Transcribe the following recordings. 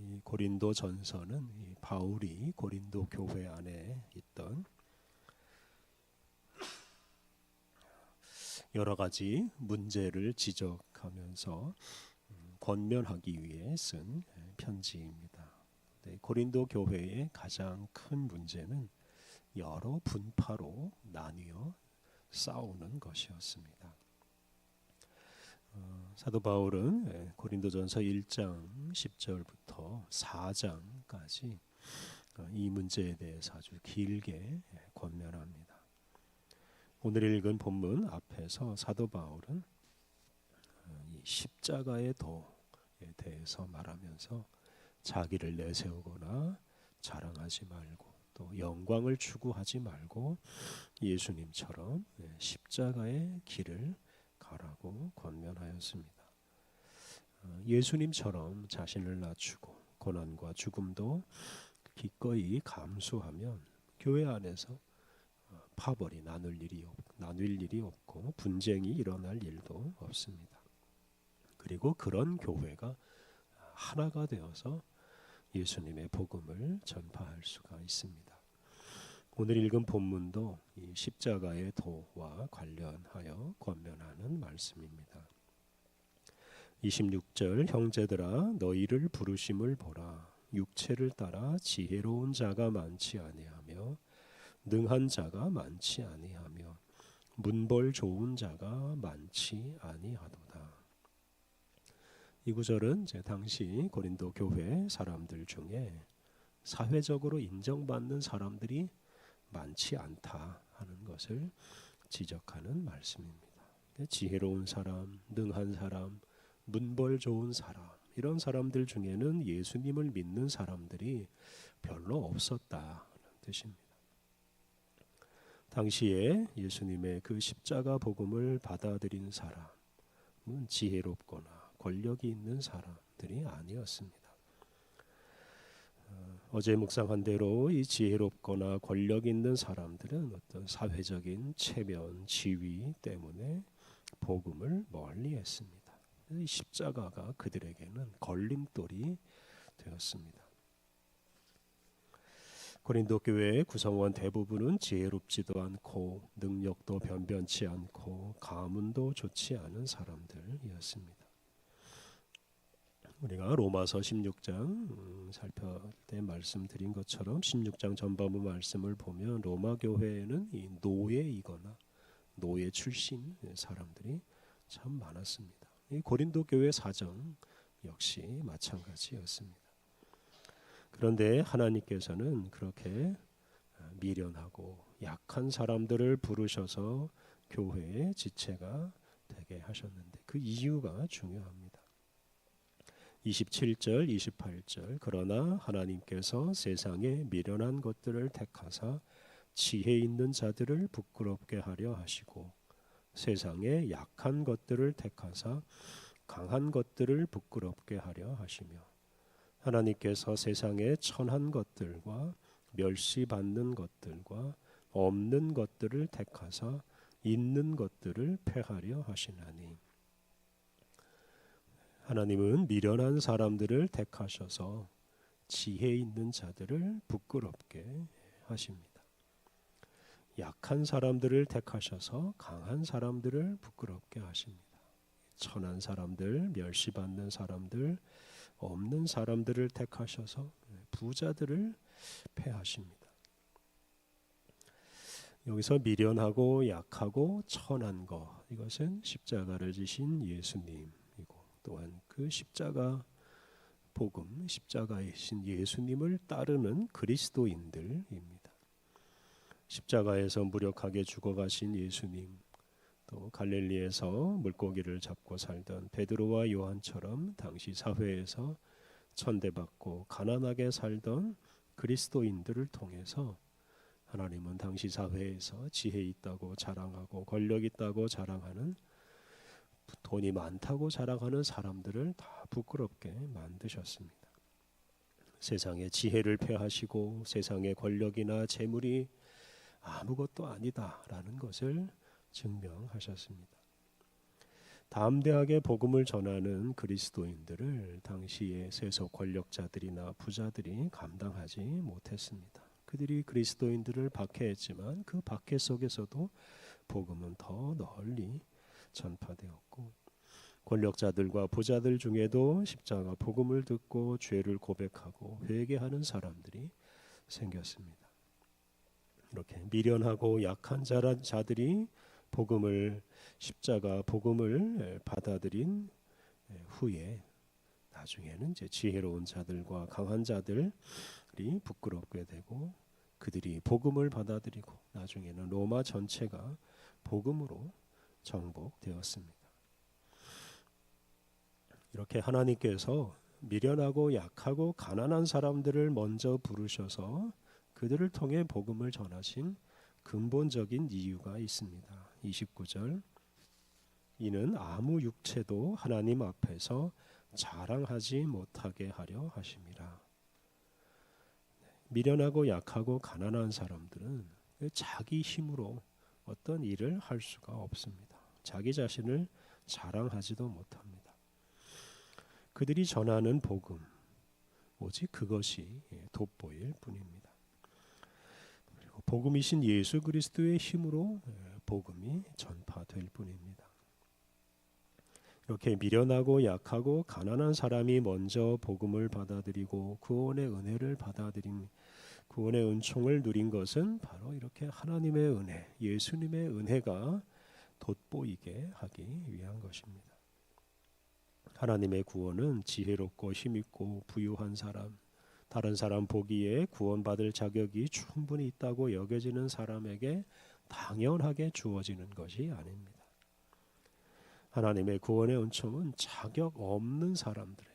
이 고린도 전서는 이 바울이 고린도 교회 안에 있던 여러 가지 문제를 지적하면서 음, 권면하기 위해 쓴 편지입니다. 네, 고린도 교회의 가장 큰 문제는 여러 분파로 나뉘어 싸우는 것이었습니다. 어, 사도 바울은 예, 고린도전서 1장 10절부터 4장까지 어, 이 문제에 대해서 아주 길게 예, 권면합니다. 오늘 읽은 본문 앞에서 사도 바울은 어, 이 십자가의 도에 대해서 말하면서 자기를 내세우거나 자랑하지 말고 또 영광을 추구하지 말고 예수님처럼 예, 십자가의 길을 가라고 권면하였습니다. 어, 예수님처럼 자신을 낮추고 고난과 죽음도 기꺼이 감수하면 교회 안에서 어, 파벌이 나눌 일이 없, 나눌 일이 없고 분쟁이 일어날 일도 없습니다. 그리고 그런 교회가 하나가 되어서 예수님의 복음을 전파할 수가 있습니다. 오늘 읽은 본문도 이 십자가의 도와 관련하여 권면하는 말씀입니다. 26절 형제들아 너희를 부르심을 보라 육체를 따라 지혜로운 자가 많지 아니하며 능한 자가 많지 아니하며 문벌 좋은 자가 많지 아니하도다. 이 구절은 제 당시 고린도 교회 사람들 중에 사회적으로 인정받는 사람들이 많지 않다 하는 것을 지적하는 말씀입니다. 지혜로운 사람, 능한 사람, 문벌 좋은 사람 이런 사람들 중에는 예수님을 믿는 사람들이 별로 없었다는 뜻입니다. 당시에 예수님의 그 십자가 복음을 받아들인 사람은 지혜롭거나 권력이 있는 사람들이 아니었습니다. 어제 묵상한 대로 이 지혜롭거나 권력 있는 사람들은 어떤 사회적인 체면, 지위 때문에 복음을 멀리했습니다. 이 십자가가 그들에게는 걸림돌이 되었습니다. 고린도 교회의 구성원 대부분은 지혜롭지도 않고 능력도 변변치 않고 가문도 좋지 않은 사람들이었습니다. 우리가 로마서 16장 음, 살펴 때 말씀드린 것처럼 16장 전반부 말씀을 보면 로마 교회에는 이 노예이거나 노예 출신 사람들이 참 많았습니다. 이 고린도 교회 사정 역시 마찬가지였습니다. 그런데 하나님께서는 그렇게 미련하고 약한 사람들을 부르셔서 교회의 지체가 되게 하셨는데 그 이유가 중요합니다. 27절 28절. 그러나 하나님께서 세상에 미련한 것들을 택하사 지혜 있는 자들을 부끄럽게 하려 하시고 세상에 약한 것들을 택하사 강한 것들을 부끄럽게 하려 하시며 하나님께서 세상에 천한 것들과 멸시받는 것들과 없는 것들을 택하사 있는 것들을 패하려 하시나니 하나님은 미련한 사람들을 택하셔서 지혜 있는 자들을 부끄럽게 하십니다. 약한 사람들을 택하셔서 강한 사람들을 부끄럽게 하십니다. 천한 사람들, 멸시받는 사람들, 없는 사람들을 택하셔서 부자들을 패하십니다. 여기서 미련하고 약하고 천한 것 이것은 십자가를 지신 예수님 또한 그 십자가 복음, 십자가이신 예수님을 따르는 그리스도인들입니다. 십자가에서 무력하게 죽어가신 예수님, 또 갈릴리에서 물고기를 잡고 살던 베드로와 요한처럼 당시 사회에서 천대받고 가난하게 살던 그리스도인들을 통해서 하나님은 당시 사회에서 지혜 있다고 자랑하고 권력 있다고 자랑하는 돈이 많다고 자랑하는 사람들을 다 부끄럽게 만드셨습니다. 세상의 지혜를 폐하시고 세상의 권력이나 재물이 아무것도 아니다라는 것을 증명하셨습니다. 담대하게 복음을 전하는 그리스도인들을 당시의 세속 권력자들이나 부자들이 감당하지 못했습니다. 그들이 그리스도인들을 박해했지만 그 박해 속에서도 복음은 더 널리 전파되었고 권력자들과 부자들 중에도 십자가 복음을 듣고 죄를 고백하고 회개하는 사람들이 생겼습니다. 이렇게 미련하고 약한 자들이 복음을 십자가 복음을 받아들인 후에 나중에는 이제 지혜로운 자들과 강한 자들이 부끄럽게 되고 그들이 복음을 받아들이고 나중에는 로마 전체가 복음으로 정복되었습니다. 이렇게 하나님께서 미련하고 약하고 가난한 사람들을 먼저 부르셔서 그들을 통해 복음을 전하신 근본적인 이유가 있습니다. 29절 이는 아무 육체도 하나님 앞에서 자랑하지 못하게 하려 하심이라. 미련하고 약하고 가난한 사람들은 자기 힘으로 어떤 일을 할 수가 없습니다. 자기 자신을 자랑하지도 못합니다. 그들이 전하는 복음 오직 그것이 돋보일 뿐입니다. 그리고 복음이신 예수 그리스도의 힘으로 복음이 전파될 뿐입니다. 이렇게 미련하고 약하고 가난한 사람이 먼저 복음을 받아들이고 구원의 은혜를 받아들인 구원의 은총을 누린 것은 바로 이렇게 하나님의 은혜, 예수님의 은혜가 돋보이게 하기 위한 것입니다. 하나님의 구원은 지혜롭고 힘있고 부유한 사람, 다른 사람 보기에 구원받을 자격이 충분히 있다고 여겨지는 사람에게 당연하게 주어지는 것이 아닙니다. 하나님의 구원의 은총은 자격 없는 사람들에게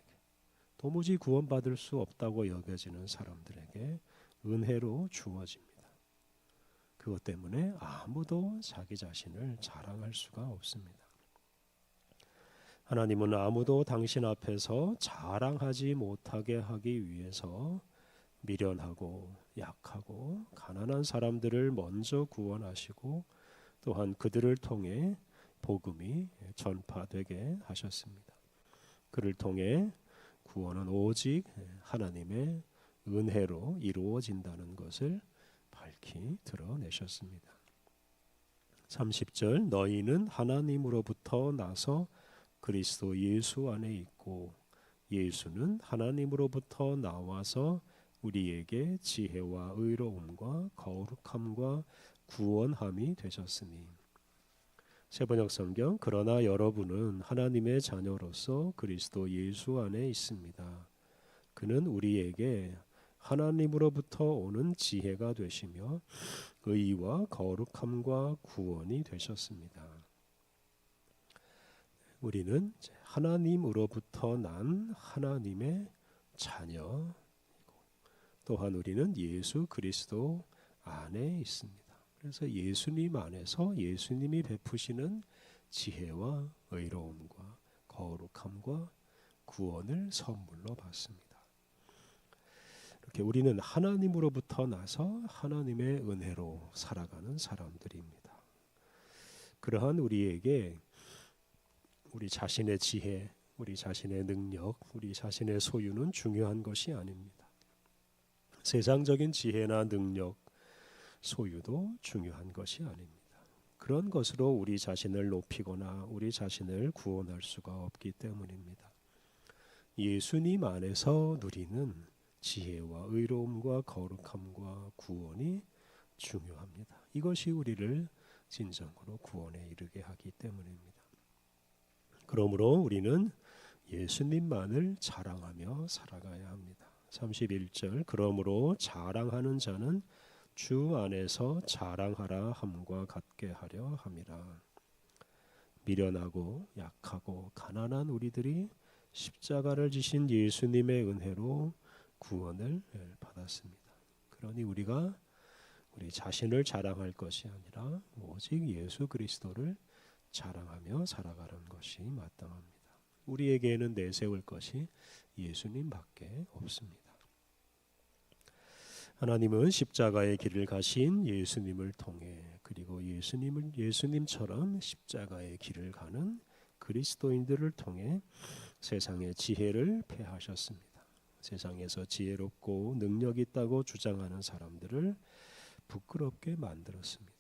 도무지 구원받을 수 없다고 여겨지는 사람들에게 은혜로 주어집니다. 그것 때문에 아무도 자기 자신을 자랑할 수가 없습니다. 하나님은 아무도 당신 앞에서 자랑하지 못하게 하기 위해서 미련하고 약하고 가난한 사람들을 먼저 구원하시고 또한 그들을 통해 복음이 전파되게 하셨습니다. 그를 통해 구원은 오직 하나님의 은혜로 이루어진다는 것을 밝히 드러내셨습니다. 30절 너희는 하나님으로부터 나서 그리스도 예수 안에 있고 예수는 하나님으로부터 나와서 우리에게 지혜와 의로움과 거룩함과 구원함이 되셨으니 세번역 성경 그러나 여러분은 하나님의 자녀로서 그리스도 예수 안에 있습니다. 그는 우리에게 하나님으로부터 오는 지혜가 되시며 의와 거룩함과 구원이 되셨습니다. 우리는 하나님으로부터 난 하나님의 자녀 또한 우리는 예수 그리스도 안에 있습니다. 그래서 예수님 안에서 예수님이 베푸시는 지혜와 의로움과 거룩함과 구원을 선물로 받습니다. 우리는 하나님으로부터 나서 하나님의 은혜로 살아가는 사람들입니다. 그러한 우리에게 우리 자신의 지혜, 우리 자신의 능력, 우리 자신의 소유는 중요한 것이 아닙니다. 세상적인 지혜나 능력, 소유도 중요한 것이 아닙니다. 그런 것으로 우리 자신을 높이거나 우리 자신을 구원할 수가 없기 때문입니다. 예수님 안에서 누리는 지혜와 의로움과 거룩함과 구원이 중요합니다. 이것이 우리를 진정으로 구원에 이르게 하기 때문입니다. 그러므로 우리는 예수님만을 자랑하며 살아가야 합니다. 31절 그러므로 자랑하는 자는 주 안에서 자랑하라 함과 같게 하려 함이라. 미련하고 약하고 가난한 우리들이 십자가를 지신 예수님의 은혜로 구원을 받았습니다. 그러니 우리가 우리 자신을 자랑할 것이 아니라 오직 예수 그리스도를 자랑하며 살아가는 것이 마땅합니다. 우리에게는 내세울 것이 예수님밖에 없습니다. 하나님은 십자가의 길을 가신 예수님을 통해 그리고 예수님을 예수님처럼 십자가의 길을 가는 그리스도인들을 통해 세상의 지혜를 폐하셨습니다. 세상에서 지혜롭고 능력 있다고 주장하는 사람들을 부끄럽게 만들었습니다.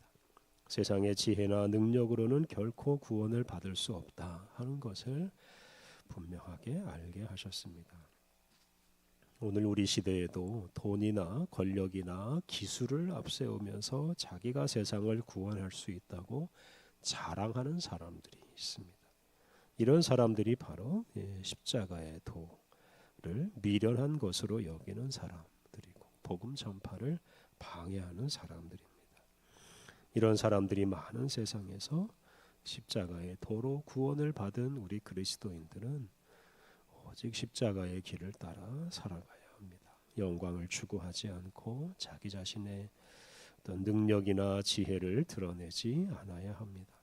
세상의 지혜나 능력으로는 결코 구원을 받을 수 없다 하는 것을 분명하게 알게 하셨습니다. 오늘 우리 시대에도 돈이나 권력이나 기술을 앞세우면서 자기가 세상을 구원할 수 있다고 자랑하는 사람들이 있습니다. 이런 사람들이 바로 예, 십자가의 도 를 미련한 것으로 여기는 사람들이고 복음 전파를 방해하는 사람들입니다. 이런 사람들이 많은 세상에서 십자가의 도로 구원을 받은 우리 그리스도인들은 오직 십자가의 길을 따라 살아가야 합니다. 영광을 추구하지 않고 자기 자신의 어떤 능력이나 지혜를 드러내지 않아야 합니다.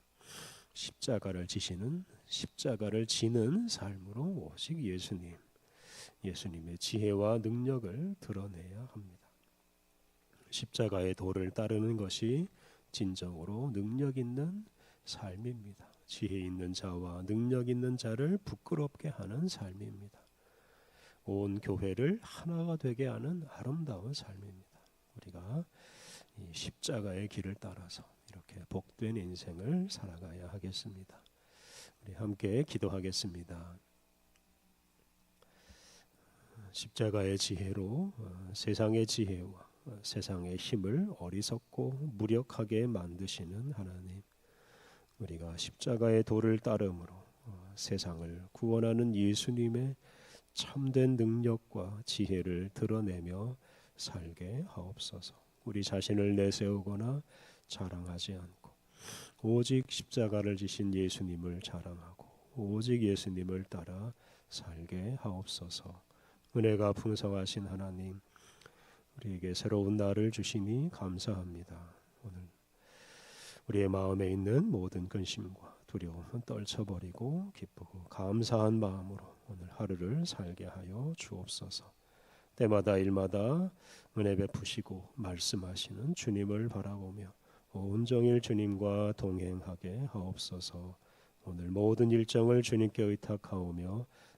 십자가를 지시는 십자가를 지는 삶으로 오직 예수님, 예수님의 지혜와 능력을 드러내야 합니다. 십자가의 도를 따르는 것이 진정으로 능력 있는 삶입니다. 지혜 있는 자와 능력 있는 자를 부끄럽게 하는 삶입니다. 온 교회를 하나가 되게 하는 아름다운 삶입니다. 우리가 이 십자가의 길을 따라서 이렇게 복된 인생을 살아가야 하겠습니다. 우리 함께 기도하겠습니다. 십자가의 지혜로 어, 세상의 지혜와 어, 세상의 힘을 어리석고 무력하게 만드시는 하나님. 우리가 십자가의 도를 따름으로 어, 세상을 구원하는 예수님의 참된 능력과 지혜를 드러내며 살게 하옵소서. 우리 자신을 내세우거나 자랑하지 않고 오직 십자가를 지신 예수님을 자랑하고 오직 예수님을 따라 살게 하옵소서. 은혜가 풍성하신 하나님, 우리에게 새로운 날을 주시니 감사합니다. 오늘 우리의 마음에 있는 모든 근심과 두려움은 떨쳐버리고 기쁘고 감사한 마음으로 오늘 하루를 살게 하여 주옵소서. 때마다 일마다 은혜 베푸시고 말씀하시는 주님을 바라보며 온종일 주님과 동행하게 하옵소서. 오늘 모든 일정을 주님께 의탁하오며